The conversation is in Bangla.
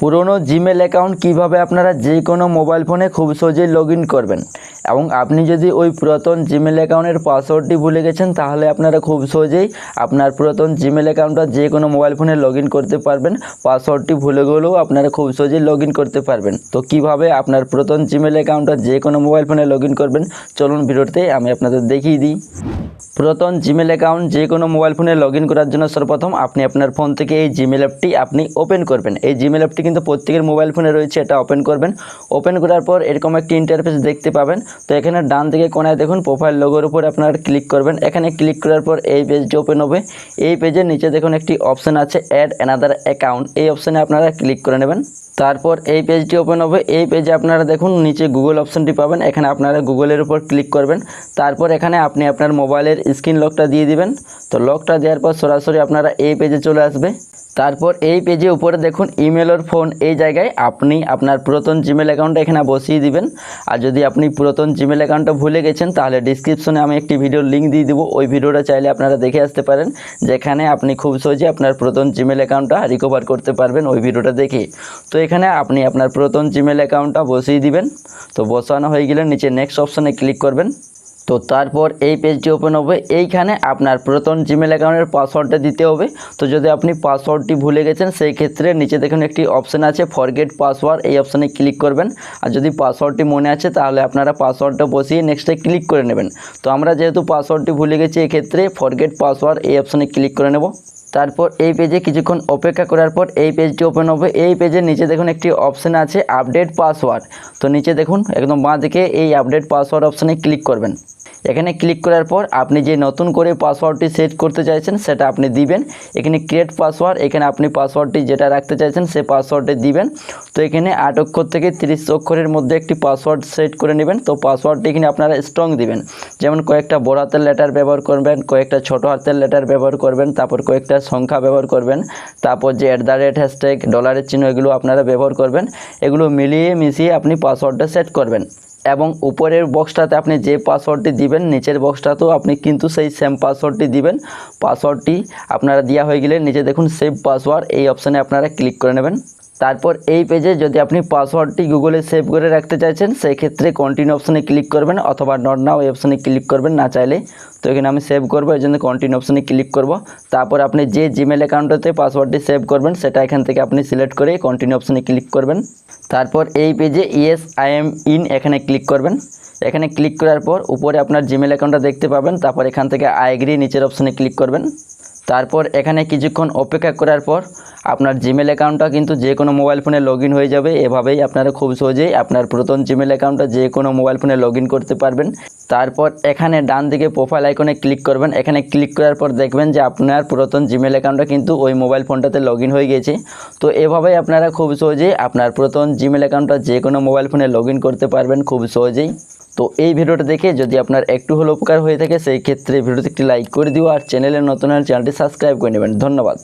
পুরনো জিমেল অ্যাকাউন্ট কীভাবে আপনারা যে কোনো মোবাইল ফোনে খুব সহজেই লগ করবেন? এবং আপনি যদি ওই পুরাতন জিমেল অ্যাকাউন্টের পাসওয়ার্ডটি ভুলে গেছেন, তাহলে আপনারা খুব সহজেই আপনার পুরাতন জিমেল অ্যাকাউন্টটা যে কোনো মোবাইল ফোনে লগ করতে পারবেন। পাসওয়ার্ডটি ভুলে গেলেও আপনারা খুব সহজেই লগ করতে পারবেন। তো কীভাবে আপনার পুরাতন জিমেল অ্যাকাউন্টটা যে কোনো মোবাইল ফোনে লগ করবেন? চলুন ভিডিওতে আমি আপনাদের দেখিয়ে দিই। পুরাতন জিমেল অ্যাকাউন্ট যে কোনো মোবাইল ফোনে লগ করার জন্য সর্বপ্রথম আপনি আপনার ফোন থেকে এই জিমেল অ্যাপটি আপনি ওপেন করবেন। এই জিমেল অ্যাপটি কিন্তু প্রত্যেকের মোবাইল ফোনে রয়েছে, এটা ওপেন করবেন। ওপেন করার পর এরকম একটি ইন্টারফেস দেখতে পাবেন। তো এখানে ডান দিকে কোনায় দেখুন প্রোফাইল লোগোর উপর আপনারা ক্লিক করবেন। এখানে ক্লিক করার পর এই পেজটি ওপেন হবে। এই পেজের নিচে দেখুন একটি অপশান আছে অ্যাড অ্যানাদার অ্যাকাউন্ট এই অপশানে আপনারা ক্লিক করে নেবেন। তারপর এই পেজটি ওপেন হবে। এই পেজে আপনারা দেখুন, নিচে গুগল অপশানটি পাবেন। এখানে আপনারা গুগলের উপর ক্লিক করবেন। তারপর এখানে আপনি আপনার মোবাইলের স্ক্রিন লকটা দিয়ে দিবেন। তো লকটা দেওয়ার পর সরাসরি আপনারা এই পেজে চলে আসবে। তারপর এই পেজে উপরে দেখুন ইমেলর ফোন এই জায়গায় আপনি আপনার পুরাতন জিমেল অ্যাকাউন্টটা এখানে বসিয়ে দিবেন। আর যদি আপনি পুরাতন জিমেল অ্যাকাউন্টটা ভুলে গেছেন, তাহলে ডিসক্রিপশনে আমি একটি ভিডিওর লিঙ্ক দিয়ে দেবো। ওই ভিডিওটা চাইলে আপনারা দেখে আসতে পারেন, যেখানে আপনি খুব সহজে আপনার পুরাতন জিমেল অ্যাকাউন্টটা রিকভার করতে পারবেন ওই ভিডিওটা দেখে। তো এখানে আপনি আপনার পুরাতন জিমেল অ্যাকাউন্টটা বসিয়ে দিবেন। তো বসানো হয়ে গেলে নিচে নেক্সট অপশানে ক্লিক করবেন। তো তারপর এই পেজটি ওপেন হবে। এইখানে আপনার পুরাতন জিমেল অ্যাকাউন্টের পাসওয়ার্ডটা দিতে হবে। তো যদি আপনি পাসওয়ার্ডটি ভুলে গেছেন, সেই ক্ষেত্রে নিচে দেখুন একটি অপশান আছে ফরগেট পাসওয়ার্ড এই অপশানে ক্লিক করবেন। আর যদি পাসওয়ার্ডটি মনে আছে, তাহলে আপনারা পাসওয়ার্ডটা বসিয়ে নেক্সটে ক্লিক করে নেবেন। তো আমরা যেহেতু পাসওয়ার্ডটি ভুলে গেছি, এক্ষেত্রে ফরগেট পাসওয়ার্ড এই অপশানে ক্লিক করে নেব। তারপর এই পেজে কিছুক্ষণ অপেক্ষা করার পর এই পেজটি ওপেন হবে। এই পেজের নিচে দেখুন একটি অপশান আছে আপডেট পাসওয়ার্ড তো নিচে দেখুন, একদম বাঁ দিকে এই আপডেট পাসওয়ার্ড অপশানে ক্লিক করবেন। এখানে ক্লিক করার পর আপনি যে নতুন করে পাসওয়ার্ডটি সেট করতে চাইছেন সেটা আপনি দিবেন। এখানে ক্রিয়েট পাসওয়ার্ড এখানে আপনি পাসওয়ার্ডটি যেটা রাখতে চাইছেন সেই পাসওয়ার্ডটি দিবেন। তো এখানে আট অক্ষর থেকে তিরিশ অক্ষরের মধ্যে একটি পাসওয়ার্ড সেট করে নেবেন। তো পাসওয়ার্ডটি এখানে আপনারা স্ট্রং দিবেন। যেমন কয়েকটা বড় হাতের লেটার ব্যবহার করবেন, কয়েকটা ছোট হাতের লেটার ব্যবহার করবেন, তারপর কয়েকটা সংখ্যা ব্যবহার করবেন, তারপর যে অ্যাট দ্য রেট হ্যাশট্যাগ ডলারের চিহ্ন এগুলো আপনারা ব্যবহার করবেন। এগুলো মিলিয়ে মিশিয়ে আপনি পাসওয়ার্ডটা সেট করবেন। এবং উপরের বক্সটাতে আপনি যে পাসওয়ার্ডটি দিবেন, নিচের বক্সটাতেও আপনি কিন্তু সেই সেম পাসওয়ার্ডটি দিবেন। পাসওয়ার্ডটি আপনারা দেওয়া হয়ে গেলে নিচে দেখুন সেভ পাসওয়ার্ড এই অপশানে আপনারা ক্লিক করে নেবেন। তারপর এই পেজে যদি আপনি পাসওয়ার্ডটি গুগলে সেভ করে রাখতে চাইছেন সেই ক্ষেত্রে কন্টিনিউ অপশানে ক্লিক করবেন অথবা নট নাও এই অপশানে ক্লিক করবেন, না চাইলে তো এখানে আমি সেভ করব, এই জন্য কন্টিনিউ অপশানে ক্লিক করব। তারপর আপনি যে জিমেল অ্যাকাউন্টটাতে পাসওয়ার্ডটি সেভ করবেন, সেটা এখান থেকে আপনি সিলেক্ট করে কন্টিনিউ অপশানে ক্লিক করবেন। তারপর এই পেজে ইয়েস আই এম ইন এখানে ক্লিক করবেন। এখানে ক্লিক করার পর উপরে আপনার জিমেল অ্যাকাউন্টটা দেখতে পাবেন। তারপর এখান থেকে আই এগ্রি নিচের অপশানে ক্লিক করবেন। তারপর এখানে কিছুক্ষণ অপেক্ষা করার পর আপনার জিমেল অ্যাকাউন্টটা কিন্তু যে কোনো মোবাইল ফোনে লগ হয়ে যাবে। এভাবেই আপনারা খুব সহজেই আপনার প্রথম জিমেল অ্যাকাউন্টটা যে কোনো মোবাইল ফোনে লগ করতে পারবেন। তারপর এখানে ডান দিকে প্রোফাইল আইকনে ক্লিক করবেন। এখানে ক্লিক করার পর দেখবেন যে আপনার পুরাতন জিমেল অ্যাকাউন্টটা কিন্তু ওই মোবাইল ফোনটাতে লগ হয়ে গেছে। তো এভাবেই আপনারা খুব সহজেই আপনার পুরাতন জিমেল অ্যাকাউন্টটা যে কোনো মোবাইল ফোনে লগ করতে পারবেন খুব সহজেই। তো এই ভিডিওটা দেখে যদি আপনার একটু হলো উপকার হয়ে থাকে, সেই ক্ষেত্রে ভিডিওতে একটি লাইক করে দিও আর চ্যানেলের নতুন আর চ্যানেলটি সাবস্ক্রাইব করে নেবেন। ধন্যবাদ।